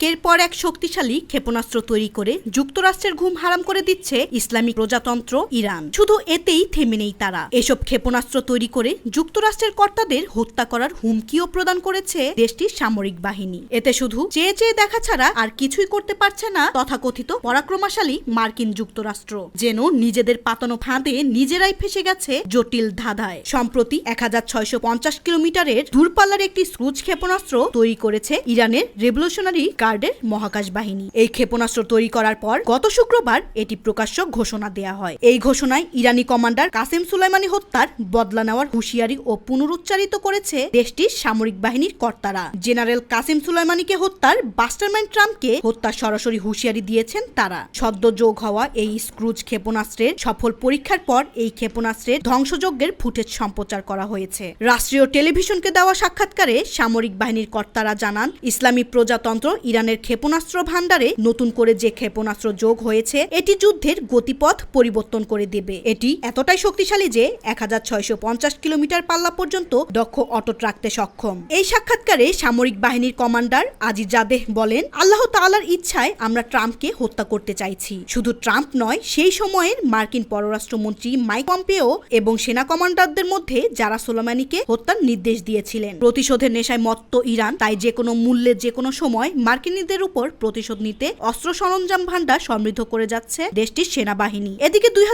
একের পর এক শক্তিশালী ক্ষেপণাস্ত্র তৈরি করে যুক্তরাষ্ট্রের ঘুম হারাম করে দিচ্ছে ইসলামিক প্রজাতন্ত্র ইরান। শুধু এতেই থেমে নেই তারা। এসব ক্ষেপণাস্ত্র তৈরি করে যুক্তরাষ্ট্রের কর্তাদের হত্যা করার হুমকিও প্রদান করেছে দেশটির সামরিক বাহিনী। এতে শুধু চেয়ে চেয়ে দেখা ছাড়া আর কিছুই করতে পারছে না তথাকথিত পরাক্রমশালী মার্কিন যুক্তরাষ্ট্র, যেন নিজেদের পাতানো ফাঁদে নিজেরাই ফেসে গেছে জটিল ধাঁধায়। সম্প্রতি এক হাজার ছয়শো পঞ্চাশ কিলোমিটারের দূরপাল্লার একটি ক্রুজ ক্ষেপণাস্ত্র তৈরি করেছে ইরানের রেভলিউশনারি গার্ডের মহাকাশ বাহিনী। এই ক্ষেপণাস্ত্র তৈরি করার পর গত শুক্রবার এটি প্রকাশ্য ঘোষণা দেয়া হয়। এই ঘোষণায় ইরানি কমান্ডার কাসেম সুলাইমানি হত্যার বদলা নেওয়ার হুঁশিয়ারি ও পুনরুচ্চারিত করেছে দেশটির সামরিক বাহিনীর কর্তারা। জেনারেল কাসেম সুলাইমানিকে হত্যার বাস্টারম্যান ট্রাম্পকে হত্যার সরাসরি হুঁশিয়ারি দিয়েছেন তারা। সদ্য যোগ হওয়া এই স্ক্রুজ ক্ষেপণাস্ত্রের সফল পরীক্ষার পর এই ক্ষেপণাস্ত্রের ধ্বংসযজ্ঞের ফুটেজ সম্প্রচার করা হয়েছে। রাষ্ট্রীয় টেলিভিশনকে দেওয়া সাক্ষাৎকারে সামরিক বাহিনীর কর্তারা জানান, ইসলামী প্রজাতন্ত্র ইরানের ক্ষেপণাস্ত্র ভান্ডারে নতুন করে যে ক্ষেপণাস্ত্র যোগ হয়েছে, এটি যুদ্ধের গতিপথ পরিবর্তন করে দেবে। এটি এতটাই শক্তিশালী যে এক হাজার ছয়শো পঞ্চাশ কিলোমিটার পাল্লা পর্যন্ত দক্ষ অটট রাখতে সক্ষম। এই সাক্ষাৎকারে সামরিক বাহিনীর কমান্ডার আজিজ জাদেহ বলেন, আল্লাহ তাআলার ইচ্ছায় আমরা ট্রাম্পকে হত্যা করতে চাইছি। শুধু ট্রাম্প নয়, সেই সময়ের মার্কিন পররাষ্ট্রমন্ত্রী মাইক পম্পেও এবং সেনা কমান্ডারদের মধ্যে যারা সোলামানিকে হত্যার নির্দেশ দিয়েছিলেন। প্রতিশোধের নেশায় মত্ত ইরান, তাই যে কোনো মূল্যে যে কোনো সময় মার্কিনীদের উপর প্রতিশোধ নিতে অস্ত্র সরঞ্জাম ভান্ডার সমৃদ্ধ করে যাচ্ছে দেশটির সেনাবাহিনী। এদিকে দুই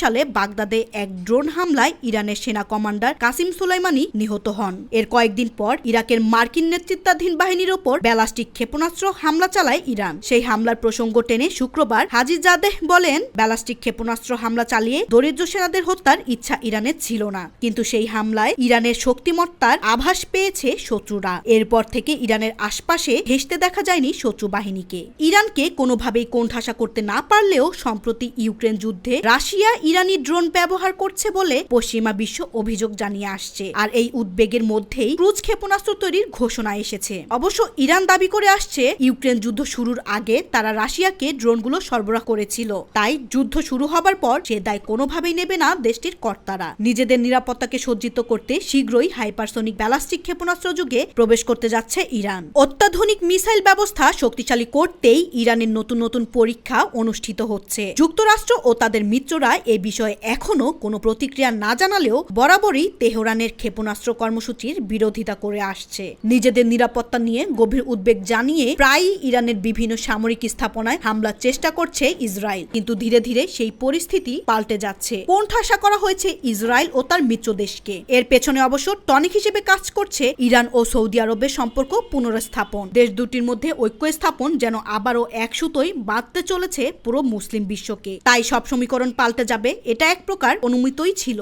সালে বাগদাদে এক ড্রোন হামলায় ইরানের সেনা কমান্ডার কাসিম সুলাইমানি নিহত হন। এর কয়েকদিন পর ইরাকের মার্কিন নেতৃত্বাধীন বাহিনীর ওপর ব্যালাস্টিক ক্ষেপণাস্ত্র হামলা চালায় ইরান। সেই হামলার প্রসঙ্গ টেনে শুক্রবার হাজি জাদেহ বলেন, ব্যালাস্টিক ক্ষেপণাস্ত্র হামলা চালিয়ে দরিদ্র সেনাদের হত্যার ইচ্ছা ইরানের ছিল না। কিন্তু সেই হামলায় ইরানের শক্তিমত্তার আভাস পেয়েছে শত্রুরা। এরপর থেকে ইরানের আশপাশে ঘেসতে দেখা যায়নি শত্রু বাহিনীকে। ইরানকে কোনোভাবেই কোণঠাসা করতে না পারলেও সম্প্রতি ইউক্রেন যুদ্ধে রাশিয়া ইরানি ড্রোন ব্যবহার করছে বলে পশ্চিমা বিশ্ব অভিযোগ জানিয়ে আসছে। আর এই উদ্বেগের মধ্যেই ক্রুজ ক্ষেপণাস্ত্র তৈরির ঘোষণা এসেছে। অবশ্য ইরান দাবি করে আসছে, ইউক্রেন যুদ্ধ শুরুর আগে তারা রাশিয়াকে ড্রোনগুলো সরবরাহ করেছিল। তাই যুদ্ধ শুরু হবার পর সে দায় কোনোভাবেই নেবে না দেশটির কর্তারা। নিজেদের নিরাপত্তাকে সজ্জিত করতে শীঘ্রই হাইপারসোনিক ব্যালাস্টিক ক্ষেপণাস্ত্র যুগে প্রবেশ করতে যাচ্ছে ইরান। অত্যাধুনিক মিসাইল ব্যবস্থা শক্তিশালী করতেই ইরানের নতুন নতুন পরীক্ষা অনুষ্ঠিত হচ্ছে। যুক্তরাষ্ট্র ও তাদের মিত্ররা এ বিষয়ে এখনও কোনো প্রতিক্রিয়া না জানালেও বরাবরই তেহরানের ক্ষেপণাস্ত্র কর্মসূচির বিরোধিতা করে আসছে। নিজেদের নিরাপত্তা নিয়ে গভীর উদ্বেগ জানিয়ে প্রায়ই ইরানের বিভিন্ন সামরিক স্থাপনায় হামলার চেষ্টা করছে ইসরায়েল। কিন্তু ধীরে ধীরে সেই পরিস্থিতি পাল্টে যাচ্ছে। কোণঠাসা করা হয়েছে ইসরায়েল ও তার মিত্র দেশকে। এর পেছনে অবশ্য টনিক হিসেবে কাজ করছে ইরান ও সৌদি আরবের সম্পর্ক পুনরস্থাপন। দেশ দুটির মধ্যে ঐক্য স্থাপন যেন আবারও এক সুতোই বাঁধতে চলেছে পুরো মুসলিম বিশ্বকে। তাই সব সমীকরণ পাল্টে যাবে, এটা এক প্রকার অনুমিতই ছিল।